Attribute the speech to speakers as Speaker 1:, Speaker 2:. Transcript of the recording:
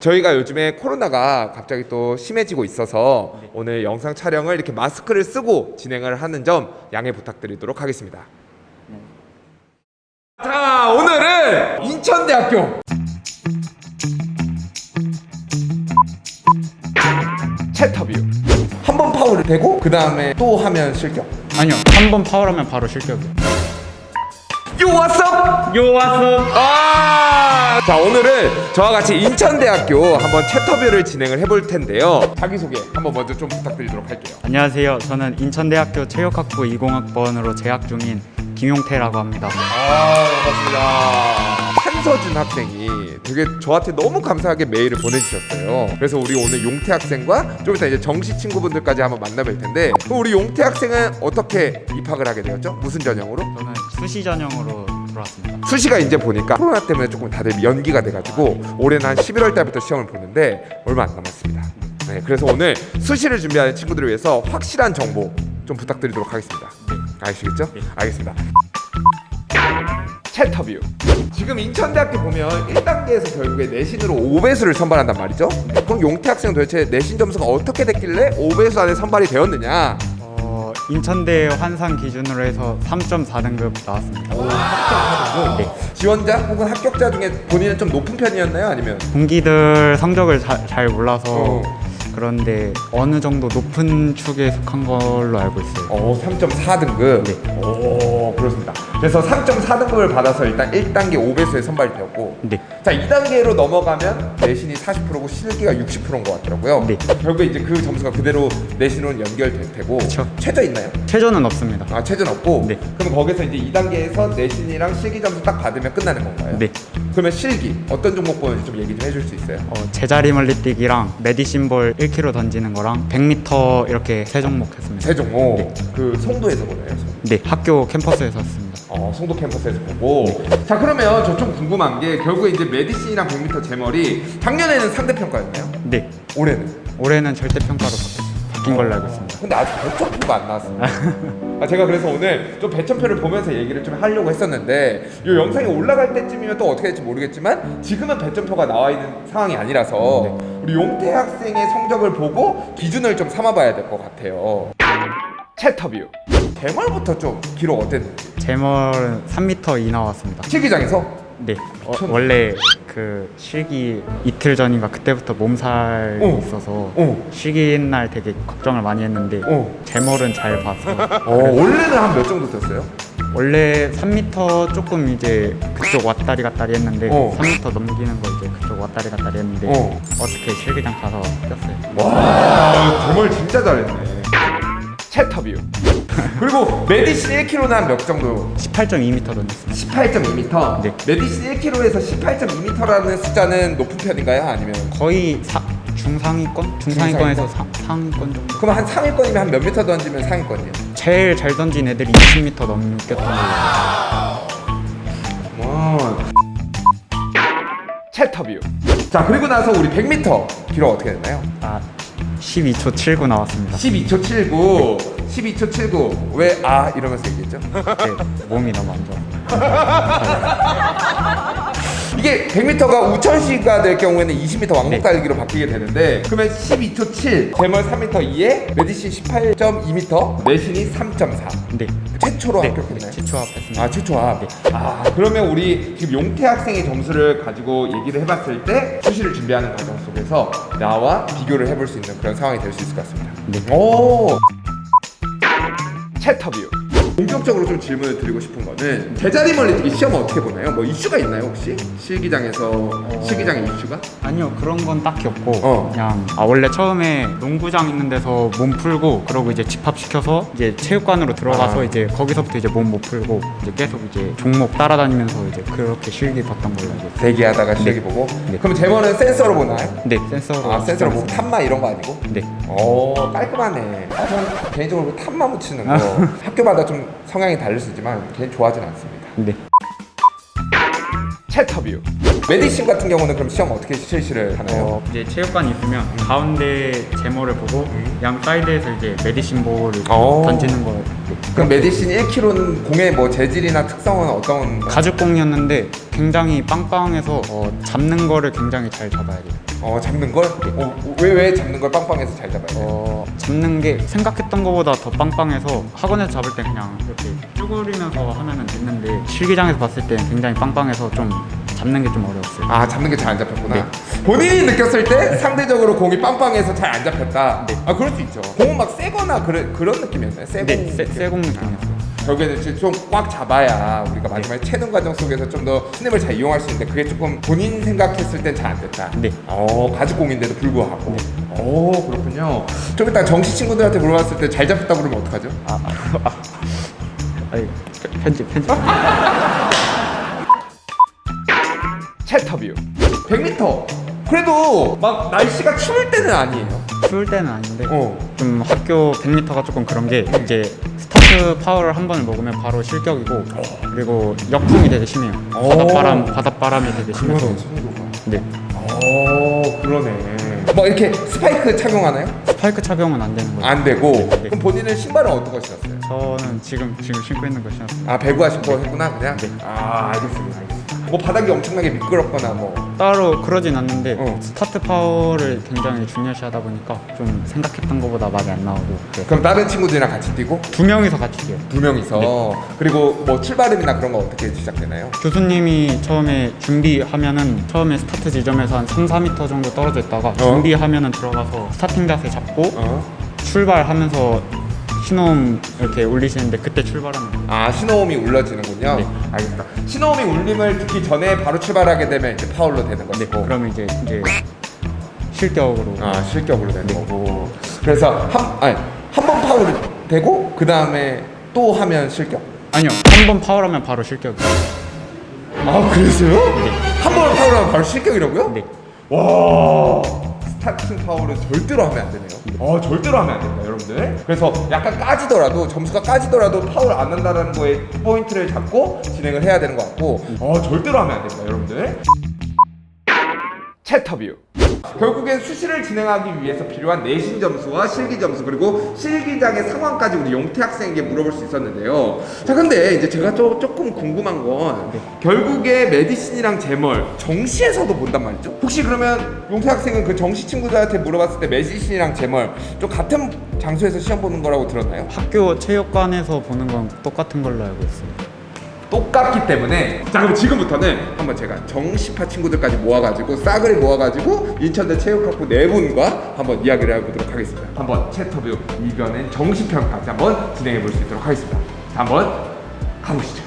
Speaker 1: 저희가 요즘에 코로나가 갑자기 또 심해지고 있어서 오늘 영상 촬영을 이렇게 마스크를 쓰고 진행을 하는 점 양해 부탁드리도록 하겠습니다. 자, 오늘은 인천대학교. 챗터뷰. 한 번 파울을 대고 그 다음에 또 하면 실격.
Speaker 2: 아니요 한 번 파울하면 바로 실격이요
Speaker 1: 요 왔어?
Speaker 2: 요 왔어
Speaker 1: 아! 자 오늘은 저와 같이 인천대학교 한번 챗터뷰를 진행을 해볼 텐데요. 자기소개 한번 먼저 좀 부탁드리도록 할게요.
Speaker 2: 안녕하세요 저는 인천대학교 체육학부 20학번으로 재학 중인 김용태라고 합니다
Speaker 1: 아 반갑습니다. 한서준 학생이 되게 저한테 너무 감사하게 메일을 보내주셨어요. 그래서 우리 오늘 용태 학생과 좀 이따 이제 정시 친구분들까지 한번 만나뵐 텐데 그럼 우리 용태 학생은 어떻게 입학을 하게 되었죠? 무슨 전형으로?
Speaker 2: 저는 수시 전형으로 들어왔습니다
Speaker 1: 수시가 이제 보니까 코로나 때문에 조금 다들 연기가 돼가지고 올해는 한 11월 달부터 시험을 보는데 얼마 안 남았습니다. 네, 그래서 오늘 수시를 준비하는 친구들을 위해서 확실한 정보 좀 부탁드리도록 하겠습니다. 아시겠죠? 알겠습니다. 챗터뷰. 지금 인천대학교 보면 1단계에서 결국에 내신으로 5배수를 선발한단 말이죠. 그럼 용태 학생 도대체 내신 점수가 어떻게 됐길래 5배수 안에 선발이 되었느냐?
Speaker 2: 어, 인천대 환산 기준으로 해서 3.4등급 나왔습니다 네.
Speaker 1: 지원자 혹은 합격자 중에 본인은 좀 높은 편이었나요? 아니면
Speaker 2: 동기들 성적을 자- 잘 몰라서
Speaker 1: 어.
Speaker 2: 그런데 어느 정도 높은 축에 속한 걸로 알고 있어요
Speaker 1: 어, 3.4등급.
Speaker 2: 네.
Speaker 1: 오, 그렇습니다. 그래서 3.4등급을 받아서 일단 1단계 5배수에 선발이 되었고,
Speaker 2: 네
Speaker 1: 자, 2단계로 넘어가면 내신이 40%고 실기가 60%인 것 같더라고요.
Speaker 2: 네.
Speaker 1: 결국에 이제 그 점수가 그대로 내신으로 연결될 테고,
Speaker 2: 그쵸.
Speaker 1: 최저 있나요?
Speaker 2: 최저는 없습니다
Speaker 1: 아, 최저는 없고,
Speaker 2: 네.
Speaker 1: 그럼 거기서 이제 2단계에서 내신이랑 실기 점수 딱 받으면 끝나는 건가요?
Speaker 2: 네
Speaker 1: 그러면 실기 어떤 종목 보는지 좀 얘기 좀 해줄 수 있어요?
Speaker 2: 어, 제자리 멀리 뛰기랑 메디신볼 1km 던지는 거랑 100m 이렇게 세 종목 했습니다.
Speaker 1: 세 종목.
Speaker 2: 네.
Speaker 1: 그 송도에서 보나요? 송-
Speaker 2: 네, 학교 캠퍼스에서 했습니다.
Speaker 1: 어, 송도 캠퍼스에서 보고. 자, 그러면 저 좀 궁금한 게 결국에 이제 메디신이랑 100m 제머리 작년에는 상대평가였나요?
Speaker 2: 네,
Speaker 1: 올해는?
Speaker 2: 올해는 절대 평가로 바뀌, 바뀐 걸로 알고 있습니다.
Speaker 1: 근데 아직 배점표가 안 나왔습니다. 아, 제가 그래서 오늘 좀 배점표를 보면서 얘기를 좀 하려고 했었는데 이 영상이 올라갈 때쯤이면 또 어떻게 될지 모르겠지만 지금은 배점표가 나와 있는 상황이 아니라서 우리 용태 학생의 성적을 보고 기준을 좀 삼아봐야 될 것 같아요. 챗터뷰. 대멀부터 좀 기록 어땠는지.
Speaker 2: 제멀은 3m 2 나왔습니다.
Speaker 1: 실기장에서
Speaker 2: 네, 어, 원래 그 실기 이틀 전인가 그때부터 몸살이
Speaker 1: 어.
Speaker 2: 있어서
Speaker 1: 어.
Speaker 2: 실기 날 되게 걱정을 많이 했는데
Speaker 1: 어.
Speaker 2: 제멀은 잘 봐서
Speaker 1: 어, 원래는 한 몇 정도 됐어요?
Speaker 2: 원래 3m 조금 이제 그쪽 왔다리 갔다리 했는데
Speaker 1: 어.
Speaker 2: 3m 넘기는 거 이제 그쪽 왔다리 갔다리 했는데
Speaker 1: 어.
Speaker 2: 어 떻게 실기장 가서 뛰었어요.
Speaker 1: 와, 정말 진짜 잘했네. 챗터뷰. 그리고 메디신 1kg는 한 몇 정도?
Speaker 2: 18.2m 던졌습니다.
Speaker 1: 18.2m.
Speaker 2: 네.
Speaker 1: 메디신 1kg에서 18.2m라는 숫자는 높은 편인가요? 아니면
Speaker 2: 거의 사, 중상위권? 중상위권에서 상, 상위권 정도.
Speaker 1: 그럼 한 상위권이면 한 몇 미터 던지면 상위권이에요?
Speaker 2: 제일 잘 던진 애들이 20m 넘겼던 걸로.
Speaker 1: 와. 챗터뷰. 자 그리고 나서 우리 100m 기록 어떻게 됐나요?
Speaker 2: 아, 12초 79 나왔습니다.
Speaker 1: 12초 79. 12초 79. 왜 아 이러면서 얘기했죠?
Speaker 2: 네, 몸이 너무 안 좋아.
Speaker 1: 이게 100m가 우천시가 될 경우에는 20m 왕복
Speaker 2: 네.
Speaker 1: 달리기로 바뀌게 되는데 그러면 12초 7, 제멀 3m 2에 메디신 18.2m, 내신이 3.4
Speaker 2: 네.
Speaker 1: 최초로
Speaker 2: 네,
Speaker 1: 합격했나요?
Speaker 2: 최초 합했습니다.
Speaker 1: 아 최초 합.
Speaker 2: 네.
Speaker 1: 아 그러면 우리 지금 용태 학생의 점수를 가지고 얘기를 해봤을 때 수시를 준비하는 과정 속에서 나와 비교를 해볼 수 있는 그런 상황이 될 수 있을 것 같습니다.
Speaker 2: 네.
Speaker 1: 오. 챗터뷰. 본격적으로 좀 질문을 드리고 싶은 거는 제자리 멀리뛰기 시험은 어떻게 보나요? 뭐 이슈가 있나요 혹시 실기장에서 실기장의 이슈가?
Speaker 2: 아니요 그런 건 딱히 없고
Speaker 1: 어.
Speaker 2: 그냥 아 원래 처음에 농구장 있는 데서 몸 풀고 그러고 이제 집합시켜서 이제 체육관으로 들어가서
Speaker 1: 아.
Speaker 2: 이제 거기서부터 이제 몸 못 풀고 이제 계속 이제 종목 따라다니면서 이제 그렇게 실기 봤던 걸로 알고 있어요.
Speaker 1: 대기하다가 실기
Speaker 2: 네.
Speaker 1: 보고.
Speaker 2: 네.
Speaker 1: 그럼 제머는 센서로 보나요?
Speaker 2: 네 센서로
Speaker 1: 아 센서로 보고 탑마 이런 거 아니고? 네오 깔끔하네. 아, 저는 개인적으로 탑마 붙이는 거 학교마다 좀 성 향이 다를 수 있지만 개인 좋아하진 않습니다.
Speaker 2: 네.
Speaker 1: 챗터뷰. 메디신 같은 경우는 그럼 시험 어떻게 실시를 하나요?
Speaker 2: 어, 이제 체육관이 있으면 가운데 제모를 보고 양 사이드에서 이제 메디신 볼을
Speaker 1: 어.
Speaker 2: 던지는 거
Speaker 1: 그럼 메디신 1kg는 공의 뭐 재질이나 특성은 어떤?
Speaker 2: 가죽공이었는데 굉장히 빵빵해서 어, 잡는 거를 굉장히 잘 잡아야 돼요.
Speaker 1: 어 잡는 걸? 어, 왜, 왜 잡는 걸 빵빵해서 잘 잡아요?
Speaker 2: 어, 잡는 게 생각했던 것보다 더 빵빵해서 학원에서 잡을 때 그냥 이렇게 쭈그리면서 하면은 됐는데 실기장에서 봤을 때 굉장히 빵빵해서 좀 잡는 게 좀 어려웠어요.
Speaker 1: 아 잡는 게 잘 안 잡혔구나
Speaker 2: 네.
Speaker 1: 본인이 느꼈을 때 상대적으로 공이 빵빵해서 잘 안 잡혔다 아 그럴 수 있죠 공은 막 세거나 그래, 그런 느낌이었나요? 세공
Speaker 2: 네, 세, 세공 느낌이었어요.
Speaker 1: 결국에는 좀 꽉 잡아야 우리가 마지막에 채는 과정 속에서 좀 더 스냅을 잘 이용할 수 있는데 그게 조금 본인 생각했을 땐 잘 안 됐다
Speaker 2: 네.
Speaker 1: 어 가죽공인데도 불구하고 오 그렇군요 좀 이따 정시 친구들한테 물어봤을 때 잘 잡혔다 그러면 어떡하죠?
Speaker 2: 아, 아, 아. 아니, 편집, 편집.
Speaker 1: 챗터뷰 100m 그래도 막 날씨가 추울 때는 아니에요
Speaker 2: 추울 때는 아닌데
Speaker 1: 어.
Speaker 2: 좀 학교 100m가 조금 그런 게 이제 스타트 파워를 한 번을 먹으면 바로 실격이고 그리고 역풍이 되게 심해요.
Speaker 1: 오.
Speaker 2: 바닷바람 바닷바람이 되게 심해서
Speaker 1: 네오 그러네 뭐 이렇게 스파이크 착용하나요?
Speaker 2: 스파이크 착용은 안 되는 거죠.
Speaker 1: 안 되고
Speaker 2: 네.
Speaker 1: 그럼 본인은 신발은 어떤 거 신었어요?
Speaker 2: 저는 지금 지금 신고 있는 거 신었어요.
Speaker 1: 아 배구화 신고 했구나 그냥?
Speaker 2: 네.
Speaker 1: 아 알겠습니다 뭐 바닥이 엄청나게 미끄럽거나 뭐
Speaker 2: 따로 그러진 않는데
Speaker 1: 어.
Speaker 2: 스타트 파워를 굉장히 중요시하다 보니까 좀 생각했던 것보다 많이 안 나오고 그래요.
Speaker 1: 그럼 다른 친구들이랑 같이 뛰고
Speaker 2: 두 명이서 같이 뛰어요.
Speaker 1: 두 명이서 그리고 뭐 출발음이나 그런 거 어떻게 시작되나요?
Speaker 2: 교수님이 처음에 준비하면은 처음에 스타트 지점에서 한 3, 4m 정도 떨어져 있다가 준비하면은 들어가서 스타팅 자세 잡고
Speaker 1: 어?
Speaker 2: 출발하면서 신호음 이렇게 울리시는데 그때 출발하면 돼요.
Speaker 1: 아 신호음이 울려지는군요.
Speaker 2: 네.
Speaker 1: 알겠습니다. 신호음이 울림을 듣기 전에 바로 출발하게 되면 이제 파울로 되는 것이고.
Speaker 2: 그러면 이제 이제 실격으로
Speaker 1: 아 실격으로 되는 거고. 그래서 한 아니 한 번 파울이 되고 그 다음에 또 하면 실격?
Speaker 2: 아니요 한 번 파울하면 바로 실격이에요.
Speaker 1: 아 그랬어요?
Speaker 2: 네.
Speaker 1: 한 번 파울하면 바로 실격이라고요?
Speaker 2: 네.
Speaker 1: 와 스타팅 파울은 절대로 하면 안 되네요. 어 절대로 하면 안 됩니다, 여러분들. 그래서 약간 까지더라도 점수가 까지더라도 파울 안 한다는 거에 포인트를 잡고 진행을 해야 되는 것 같고, 어 절대로 하면 안 됩니다, 여러분들. 채터뷰. 결국엔 수시를 진행하기 위해서 필요한 내신 점수와 실기 점수 그리고 실기장의 상황까지 우리 용태 학생에게 물어볼 수 있었는데요. 자, 근데 이제 제가 또 조금 궁금한 건 결국에 메디신이랑 제멀 정시에서도 본단 말이죠. 혹시 그러면 용태 학생은 그 정시 친구들한테 물어봤을 때 메디신이랑 제멀 좀 같은 장소에서 시험 보는 거라고 들었나요?
Speaker 2: 학교 체육관에서 보는 건 똑같은 걸로 알고 있어요.
Speaker 1: 똑같기 때문에 자 그럼 지금부터는 한번 제가 정시파 친구들까지 모아가지고 싸그리 모아가지고 인천대 체육학부 네 분과 한번 이야기를 해보도록 하겠습니다. 한번 채터뷰 이겨낸 정시편까지 한번 진행해 볼 수 있도록 하겠습니다. 자 한번 가보시죠